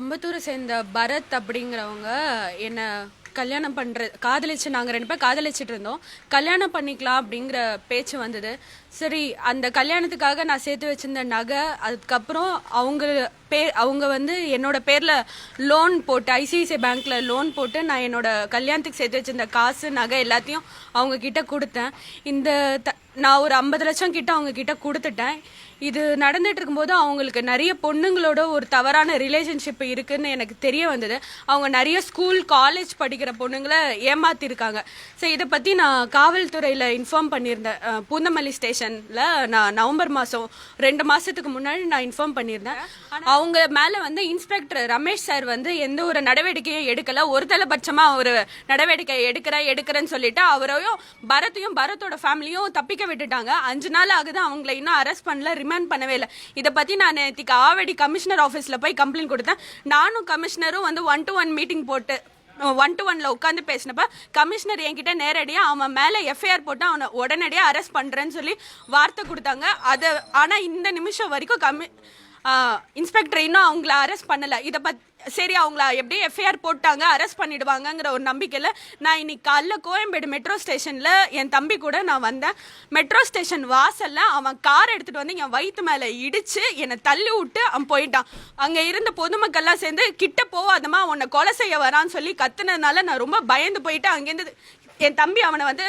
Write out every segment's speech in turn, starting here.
அம்பத்தூரை சேர்ந்த பரத் அப்படிங்கிறவங்க என்னை கல்யாணம் பண்ணுற காதலிச்சு நாங்கள் ரெண்டு பேர் காதலிச்சிட்டு இருந்தோம். கல்யாணம் பண்ணிக்கலாம் அப்படிங்கிற பேச்சு வந்தது. சரி அந்த கல்யாணத்துக்காக நான் சேர்த்து வச்சிருந்த நகை அதுக்கப்புறம் அவங்க பே அவங்க வந்து என்னோட பேரில் லோன் போட்டு ஐசிஐசிஐ பேங்க்கில் லோன் போட்டு நான் என்னோட கல்யாணத்துக்கு சேர்த்து வச்சிருந்த காசு நகை எல்லாத்தையும் அவங்க கிட்ட கொடுத்தேன். இந்த த- நான் ஒரு ஐம்பது லட்சம் கிட்ட அவங்க கிட்ட கொடுத்துட்டேன். இது நடந்துட்டு இருக்கும்போது அவங்களுக்கு நிறைய பொண்ணுங்களோட ஒரு தவறான ரிலேஷன்ஷிப் இருக்குன்னு எனக்கு தெரிய வந்தது. அவங்க நிறைய ஸ்கூல் காலேஜ் படிக்கிற பொண்ணுங்களை ஏமாத்திருக்காங்க. ஸோ இதை பற்றி நான் காவல்துறையில் இன்ஃபார்ம் பண்ணியிருந்தேன். பூந்தமல்லி ஸ்டேஷனில் நான் நவம்பர் மாதம் ரெண்டு மாதத்துக்கு முன்னாடி நான் இன்ஃபார்ம் பண்ணியிருந்தேன். அவங்க மேலே வந்து இன்ஸ்பெக்டர் ரமேஷ் சார் வந்து எந்த ஒரு நடவடிக்கையும் எடுக்கல. ஒரு தலைபட்சமாக ஒரு நடவடிக்கை எடுக்கிறேன் எடுக்கிறேன்னு சொல்லிட்டு அவரையும் பரத்தையும் பரத்தோட ஃபேமிலியும் தப்பிக்க விட்டுட்டாங்க. அஞ்சு நாள் ஆகுது அவங்கள இன்னும் அரெஸ்ட் பண்ணல. ரிமாண்ட் பண்ணவே இல்லை. இதை பற்றி நான் நேற்றுக்கு ஆவடி கமிஷனர் ஆஃபீஸில் போய் கம்ப்ளைண்ட் கொடுத்தேன். நானும் கமிஷனரும் வந்து ஒன் டு ஒன் மீட்டிங் போட்டு ஒன் டு ஒன்ல உட்காந்து பேசினப்ப கமிஷனர் என்கிட்ட நேரடியாக அவன் மேலே எஃப்ஐஆர் போட்டு அவனை உடனடியாக அரெஸ்ட் பண்ணுறேன்னு சொல்லி வார்த்தை கொடுத்தாங்க. அது ஆனால் இந்த நிமிஷம் வரைக்கும் கமி இன்ஸ்பெக்டர் இன்னும் அவங்கள அரெஸ்ட் பண்ணலை. இதை பத் சரி அவங்கள எப்படி எஃப்ஐஆர் போட்டாங்க அரெஸ்ட் பண்ணிடுவாங்கங்கிற ஒரு நம்பிக்கையில் நான் இன்னைக்கு காலைல கோயம்பேடு மெட்ரோ ஸ்டேஷனில் என் தம்பி கூட நான் வந்தேன். மெட்ரோ ஸ்டேஷன் வாசலில் அவன் கார் எடுத்துகிட்டு வந்து என் வயிற்று மேலே இடித்து என்னை தள்ளி விட்டு அவன் போயிட்டான். அங்கே இருந்த பொதுமக்கள்லாம் சேர்ந்து கிட்ட போவாதமா உன்னை கொலை செய்ய வரான்னு சொல்லி கத்துனதுனால நான் ரொம்ப பயந்து போயிட்டு அங்கேருந்து என் தம்பி அவனை வந்து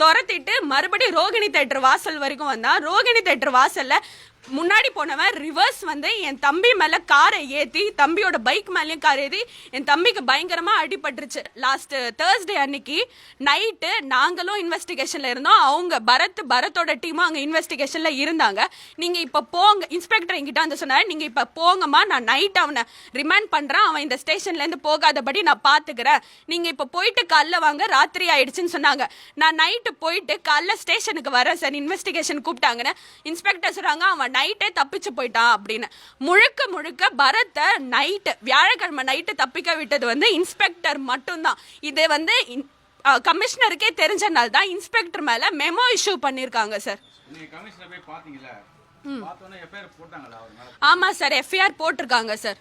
துரத்திட்டு மறுபடியும் ரோகிணி தேட்டர் வாசல் வரைக்கும் வந்தான். ரோகிணி தேட்டர் வாசலில் முன்னாடி போனவன் ரிவர்ஸ் வந்து என் தம்பி மேல காரை ஏத்தி தம்பியோட பைக் மேலேயும் கார் ஏற்றி என் தம்பிக்கு பயங்கரமா அடிபட்டுருச்சு. லாஸ்ட் தேர்ஸ்டே அன்னைக்கு நைட்டு நாங்களும் இன்வெஸ்டிகேஷன்ல இருந்தோம். அவங்க பரத் பரத்தோட டீமும் அங்க இன்வெஸ்டிகேஷன்ல இருந்தாங்க. நீங்க இப்ப போங்க இன்ஸ்பெக்டர் என்கிட்ட வந்து சொன்னாரு நீங்க இப்ப போங்கம்மா நான் நைட் அவனை ரிமாண்ட் பண்றேன். அவன் இந்த ஸ்டேஷன்ல இருந்து போகாதபடி நான் பாத்துக்கிறேன். நீங்க இப்ப போயிட்டு காலைல வாங்க ராத்திரி ஆயிடுச்சுன்னு சொன்னாங்க. நான் நைட்டு போயிட்டு காலைல ஸ்டேஷனுக்கு வரேன் சார். இன்வெஸ்டிகேஷன் கூப்பிட்டாங்கன்னு. இன்ஸ்பெக்டர் சொல்றாங்க அவன் நைட்டே தப்பிச்சு போயிட்டான் அப்படின்னு. முழுக்க முழுக்க பரத்தை நைட்டு வியாழக்கிழமை நைட்டு தப்பிக்க விட்டது வந்து இன்ஸ்பெக்டர் மட்டும்தான். இது வந்து கமிஷனருக்கே தெரிஞ்சனால தான் இன்ஸ்பெக்டர் மேல மெமோ இஷ்யூ பண்ணிருக்காங்க சார் ஆமா சார் எஃப்ஐஆர் போட்டிருக்காங்க sir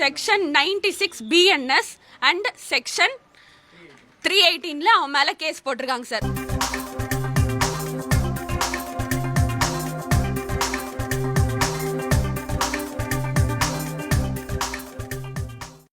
section ninety six BNS and section three எயிட்டீன்ல அவன் மேல கேஸ் போட்டிருக்காங்க சார்